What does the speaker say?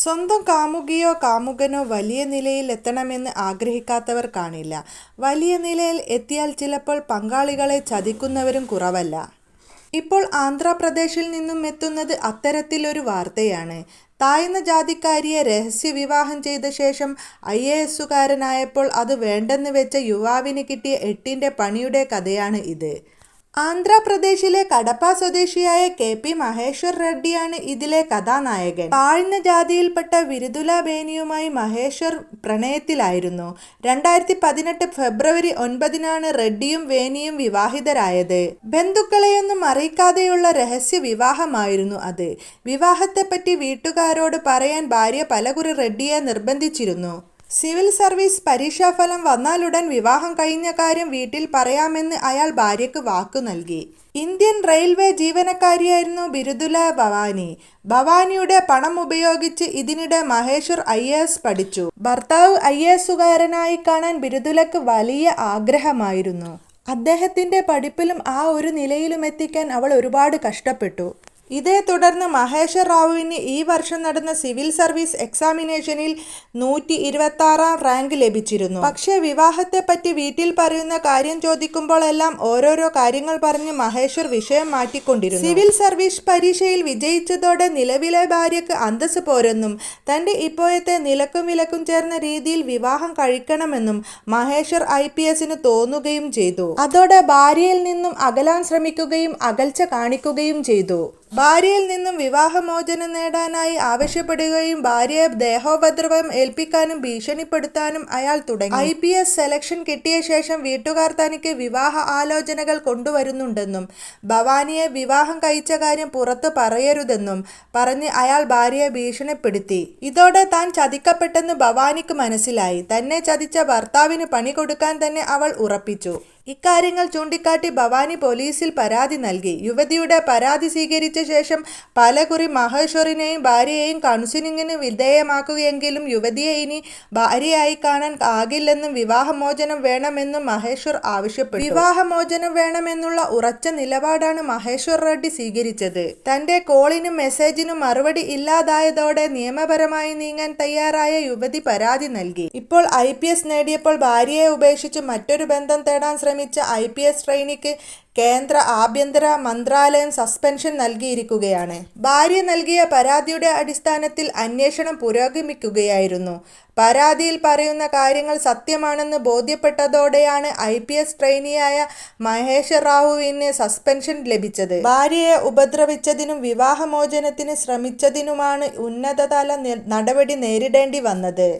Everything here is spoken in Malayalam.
സ്വന്തം കാമുകിയോ കാമുകനോ വലിയ നിലയിൽ എത്തണമെന്ന് ആഗ്രഹിക്കാത്തവർ കാണില്ല. വലിയ നിലയിൽ എത്തിയാൽ ചിലപ്പോൾ പങ്കാളികളെ ചതിക്കുന്നവരും കുറവല്ല. ഇപ്പോൾ ആന്ധ്രാപ്രദേശിൽ നിന്നും എത്തുന്നത് അത്തരത്തിലൊരു വാർത്തയാണ്. താഴ്ന്ന ജാതിക്കാരിയെ രഹസ്യ വിവാഹം ചെയ്ത ശേഷം ഐ എ എസുകാരനായപ്പോൾ അത് വേണ്ടെന്ന് വെച്ച യുവാവിന് കിട്ടിയ എട്ടിന്റെ പണിയുടെ കഥയാണ് ഇത്. ആന്ധ്രാപ്രദേശിലെ കടപ്പ സ്വദേശിയായ കെ പി മഹേശ്വർ റെഡ്ഡിയാണ് ഇതിലെ കഥാനായകൻ. താഴ്ന്ന ജാതിയിൽപ്പെട്ട വിരുദുല ബേനിയുമായി മഹേശ്വർ പ്രണയത്തിലായിരുന്നു. രണ്ടായിരത്തി പതിനെട്ട് ഫെബ്രുവരി ഒൻപതിനാണ് റെഡ്ഡിയും വേനിയും വിവാഹിതരായത്. ബന്ധുക്കളെയൊന്നും അറിയിക്കാതെയുള്ള രഹസ്യ വിവാഹമായിരുന്നു അത്. വിവാഹത്തെപ്പറ്റി വീട്ടുകാരോട് പറയാൻ ഭാര്യ പലകുറി റെഡ്ഡിയെ നിർബന്ധിച്ചിരുന്നു. സിവിൽ സർവീസ് പരീക്ഷാഫലം വന്നാലുടൻ വിവാഹം കഴിഞ്ഞ കാര്യം വീട്ടിൽ പറയാമെന്ന് അയാൾ ഭാര്യയ്ക്ക് വാക്കു നൽകി. ഇന്ത്യൻ റെയിൽവേ ജീവനക്കാരിയായിരുന്നു ബിരുദുല ഭവാനി. ഭവാനിയുടെ പണം ഉപയോഗിച്ച് ഇതിനിടെ മഹേശ്വർ ഐ എ എസ് പഠിച്ചു. ഭർത്താവ് ഐ എ എസുകാരനായി കാണാൻ ബിരുദുലക്ക് വലിയ ആഗ്രഹമായിരുന്നു. അദ്ദേഹത്തിന്റെ പഠിപ്പിലും ആ ഒരു നിലയിലും എത്തിക്കാൻ അവൾ ഒരുപാട് കഷ്ടപ്പെട്ടു. ഇതേ തുടർന്ന് മഹേഷ റാവുവിന് ഈ വർഷം നടന്ന സിവിൽ സർവീസ് എക്സാമിനേഷനിൽ നൂറ്റി ഇരുപത്തി ആറാം റാങ്ക് ലഭിച്ചിരുന്നു. പക്ഷേ വിവാഹത്തെപ്പറ്റി വീട്ടിൽ പറയുന്ന കാര്യം ചോദിക്കുമ്പോഴെല്ലാം ഓരോരോ കാര്യങ്ങൾ പറഞ്ഞ് മഹേശ്വർ വിഷയം മാറ്റിക്കൊണ്ടിരുന്നു. സിവിൽ സർവീസ് പരീക്ഷയിൽ വിജയിച്ചതോടെ നിലവിലെ ഭാര്യക്ക് അന്തസ് പോരെന്നും തന്റെ ഇപ്പോഴത്തെ നിലക്കും വിലക്കും ചേർന്ന രീതിയിൽ വിവാഹം കഴിക്കണമെന്നും മഹേശ്വർ ഐ പി എസിന് തോന്നുകയും ചെയ്തു. അതോടെ ഭാര്യയിൽ നിന്നും അകലാൻ ശ്രമിക്കുകയും അകൽച്ച കാണിക്കുകയും ചെയ്തു. ഭാര്യയിൽ നിന്നും വിവാഹമോചനം നേടാനായി ആവശ്യപ്പെടുകയും ഭാര്യയെ ദേഹോപദ്രവം ഏൽപ്പിക്കാനും ഭീഷണിപ്പെടുത്താനും അയാൾ തുടങ്ങി. ഐ പി എസ് സെലക്ഷൻ കിട്ടിയ ശേഷം വീട്ടുകാർ തനിക്ക് വിവാഹ ആലോചനകൾ കൊണ്ടുവരുന്നുണ്ടെന്നും ഭവാനിയെ വിവാഹം കഴിച്ച കാര്യം പുറത്ത് പറയരുതെന്നും പറഞ്ഞ് അയാൾ ഭാര്യയെ ഭീഷണിപ്പെടുത്തി. ഇതോടെ താൻ ചതിക്കപ്പെട്ടെന്ന് ഭവാനിക്ക് മനസ്സിലായി. തന്നെ ചതിച്ച ഭർത്താവിന് പണി കൊടുക്കാൻ തന്നെ അവൾ ഉറപ്പിച്ചു. ഇക്കാര്യങ്ങൾ ചൂണ്ടിക്കാട്ടി ഭവാനി പോലീസിൽ പരാതി നൽകി. യുവതിയുടെ പരാതി സ്വീകരിച്ച ശേഷം പലകുറി മഹേശ്വറിനെയും ഭാര്യയെയും കൗൺസിലിംഗിന് വിധേയമാക്കുകയെങ്കിലും യുവതിയെ ഇനി ഭാര്യയായി കാണാൻ ആകില്ലെന്നും വിവാഹമോചനം വേണമെന്നും മഹേശ്വർ ആവശ്യപ്പെട്ടു. വിവാഹമോചനം വേണമെന്നുള്ള ഉറച്ച നിലപാടാണ് മഹേശ്വർ റെഡ്ഡി സ്വീകരിച്ചത്. തന്റെ കോളിനും മെസ്സേജിനും മറുപടി ഇല്ലാതായതോടെ നിയമപരമായി നീങ്ങാൻ തയ്യാറായ യുവതി പരാതി നൽകി. ഇപ്പോൾ ഐ നേടിയപ്പോൾ ഭാര്യയെ ഉപേക്ഷിച്ച് മറ്റൊരു ബന്ധം തേടാൻ ശ്രമിച്ച ഐ പി എസ് ട്രെയിനിക്ക് കേന്ദ്ര ആഭ്യന്തര മന്ത്രാലയം സസ്പെൻഷൻ നൽകിയിരിക്കുകയാണ്. ഭാര്യ നൽകിയ പരാതിയുടെ അടിസ്ഥാനത്തിൽ അന്വേഷണം പുരോഗമിക്കുകയായിരുന്നു. പരാതിയിൽ പറയുന്ന കാര്യങ്ങൾ സത്യമാണെന്ന് ബോധ്യപ്പെട്ടതോടെയാണ് ഐ പി എസ് ട്രെയിനിയായ മഹേഷ് റാവുവിന് സസ്പെൻഷൻ ലഭിച്ചത്. ഭാര്യയെ ഉപദ്രവിച്ചതിനും വിവാഹമോചനത്തിന് ശ്രമിച്ചതിനുമാണ് ഉന്നതതല നടപടി നേരിടേണ്ടി വന്നത്.